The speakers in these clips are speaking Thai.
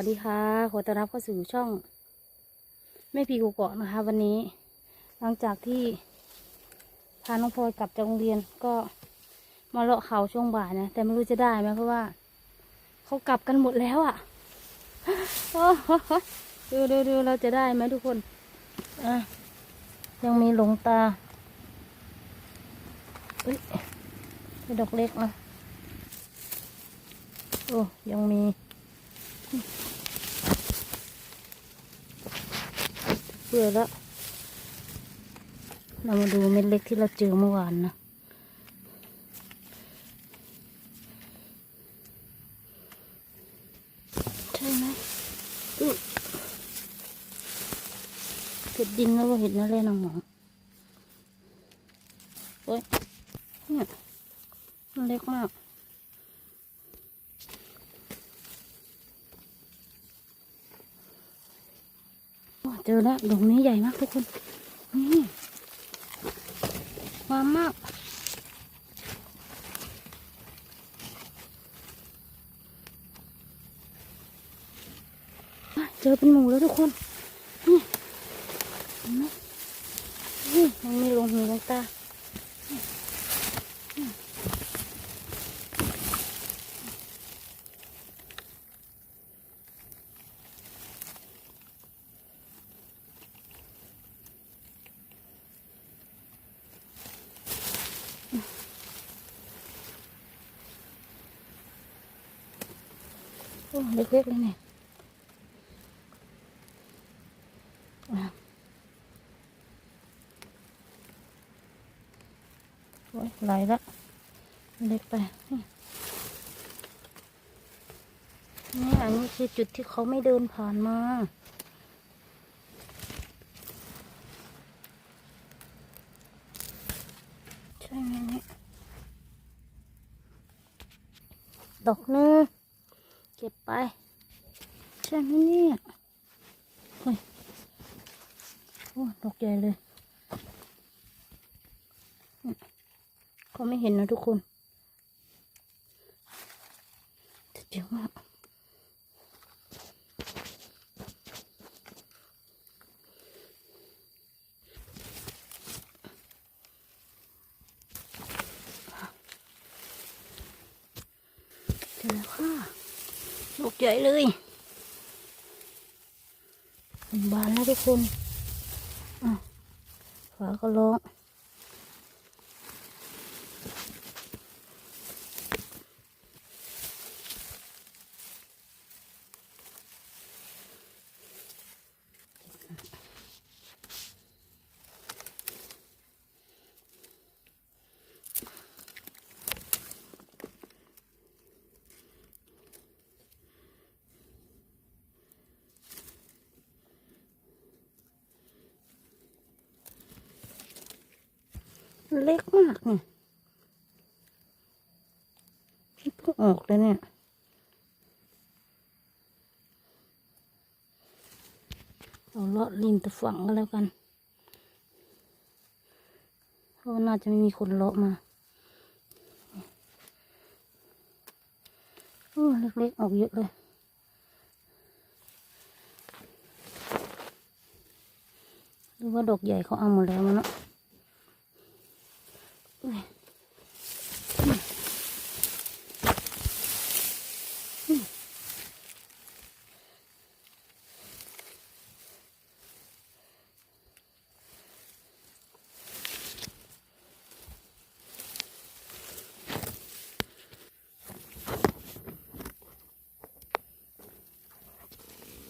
สวัสดีค่ะ ขอต้อนรับเข้าสู่ช่องแม่พีกูเกาะนะคะ วันนี้ หลังจากที่พาน้องพลอยกลับจากโรงเรียนก็มาเลาะเขาช่วงบ่ายนะ แต่ไม่รู้จะได้ไหมเพราะว่า เขากลับกันหมดแล้วอะ่ะโอ้โหดูดูดูเราจะได้ไหมทุกคนอยังมีหลงตาเอ้ยดอกเล็กนะโอ้ยังมี เบื่อแล้ว เรามาดูเม็ดเล็กที่เราเจอเมื่อวานนะ ใช่ไหมเห็ดดินแล้วก็เห็ดนั่นแหละน้องหมอโอ้ยเนี่ยมันเล็กมาก โอ้เจอแล้วดอกนี้ใหญ่มากทุกคน นี่ความมากเจอเป็นหมูแล้วทุกคน นี่เห็นไหมนี่มันมีลงหูลงตา เล็กๆเลยเนี่ยโอ้ยไหลละเล็กไป นี่อันนี้คือจุดที่เขาไม่เดินผ่านมาใช่ไหมเนี่ยดอกหนึง เก็บไปใช่ไหมเนี่ยเฮ้ยโอ้ดอกใหญ่เลยเขาไม่เห็นนะทุกคนเจ๋งมากเจอแล้วค่ะ ลูกใหญ่เลยบานแล้วทุกคนอะฝาก็ร้อง เล็กมากเนี่ยเพิ่งออกเลยเนี่ยเอาเลาะริมตะฝั่งก็แล้วกัน เพราะน่าจะไม่มีคนเลาะมาโอ้เล็กๆออกเยอะเลยหรือว่าดอกใหญ่เขาเอาหมดแล้วมั้งเนาะ เ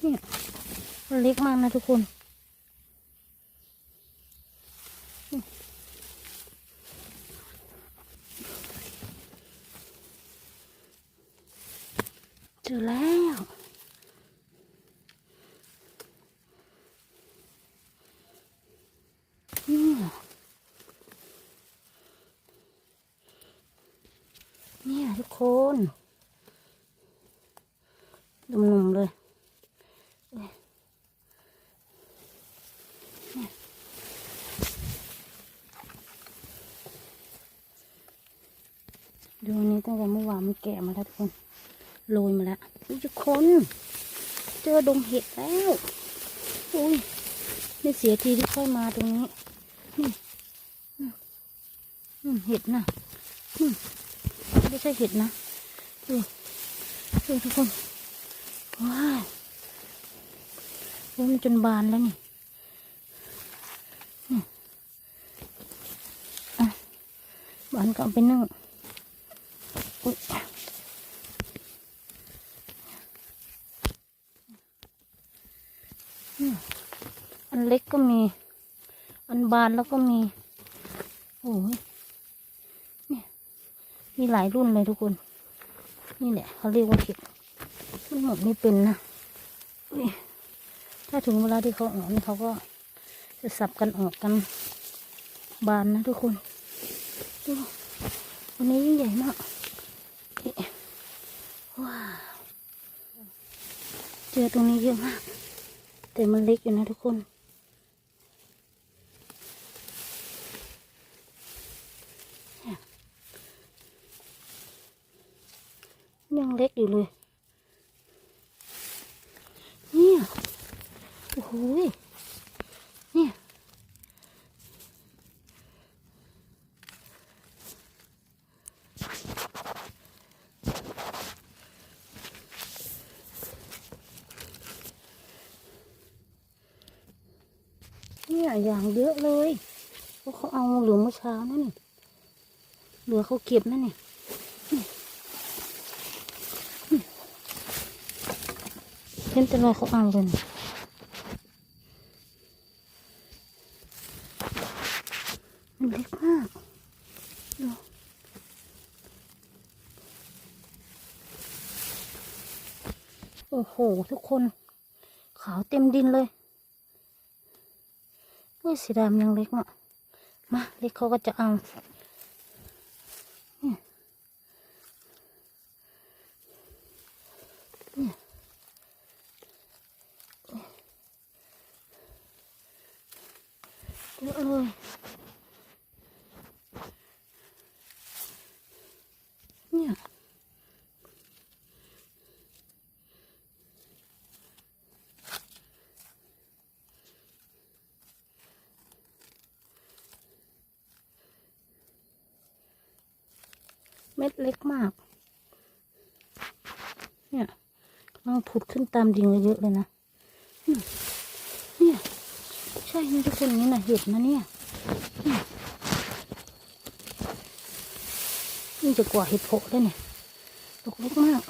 นี่ยมันเล็กมากนะทุกคน แล้วเนี่ยเนี่ยทุกคนหนุ่มๆเลยเอ้ยเนี่ยดูอันนี้ตั้งแต่เมื่อวานมันแก่มาแล้วทุกคนโรยมาแล้ว ทุกคน เจอดงเห็ดแล้วอุ้ยไม่เสียทีที่ค่อยมาตรงนี้นี่เห็ดนะไม่ใช่เห็ดนะดูดูทุกคนว้าวมันจนบานแล้วนี่นี่อะบานก็เอาไปนึ่งอุ๊ย เล็กก็มี อันบานแล้วก็มี โอ้ยเนี่ยมีหลายรุ่นเลยทุกคน นี่แหละเขาเรียกว่าเห็ดมันหมดไม่เป็นนะถ้าถึงเวลาที่เขาออกนี่เขาก็จะสับกันออกกันบานนะทุกคนดูวันนี้ยิ่งใหญ่มากว้าวเจอตรงนี้เยอะมาก แต่มันเล็กอยู่นะทุกคน ยังเล็กอยู่เลย เนี่ย โอ้โหยเนี่ย เนี่ยอย่างเยอะเลยเพราะเขาเอาเหลือเมื่อเช้านั่นนี่เหลือเขาเก็บนั่นนี่นี่นี่เห็นแต่ว่าเขาเอากันมันเล็กมาก ดูโอ้โห ทุกคน ขาวเต็มดินเลยเฮ้ยสีดำยังเล็กเนาะมาเล็กเขาก็จะเอาเนี่ยเนี่ยเยอะเลย เม็ดเล็กมาก เนี่ยกำลังผุดขึ้นตามดินเยอะเลยนะ เนี่ย ใช่นี่ทุกคนนี่นะเห็ดนะเนี่ยนี่จะกว่าเห็ดโผล่ได้เนี่ยดอกเล็กมาก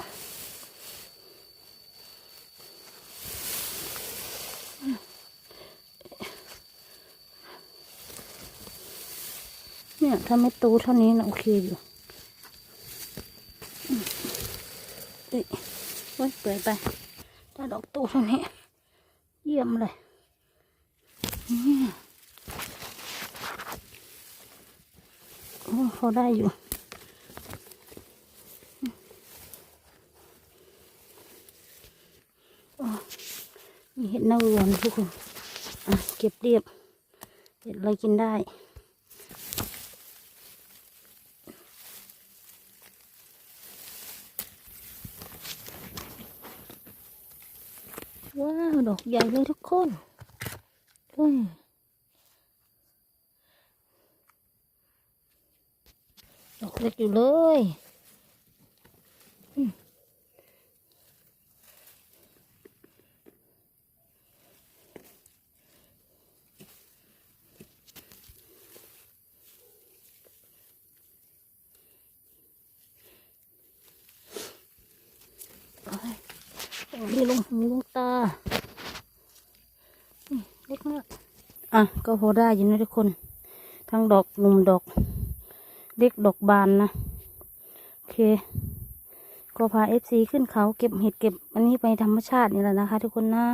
เนี่ยถ้าไม่โตเท่านี้นะโอเคอยู่ เอ้ยโอ้ยเปื่อยไปถ้าดอกตูเท่านี้ เยี่ยมเลยนี่โอ้พอได้อยู่อ๋อมีเห็ดเน่าหวานทุกคน อะ เก็บเรียบเห็ดอะไรกินได้ ว้าว ดอกใหญ่เลยทุกคนเฮ้ยดอกเล็กอยู่เลยอืมเอาให้ตรงนี้ลงหูลง เล็กมากอะก็พอได้อยู่นะทุกคน ทั้งดอกหนุ่มดอกเล็กดอกบานนะโอเค ก็พาเอฟซีขึ้นเขาเก็บเห็ดเก็บ อันนี้ไปธรรมชาตินี่แหละนะคะ ทุกคนนะ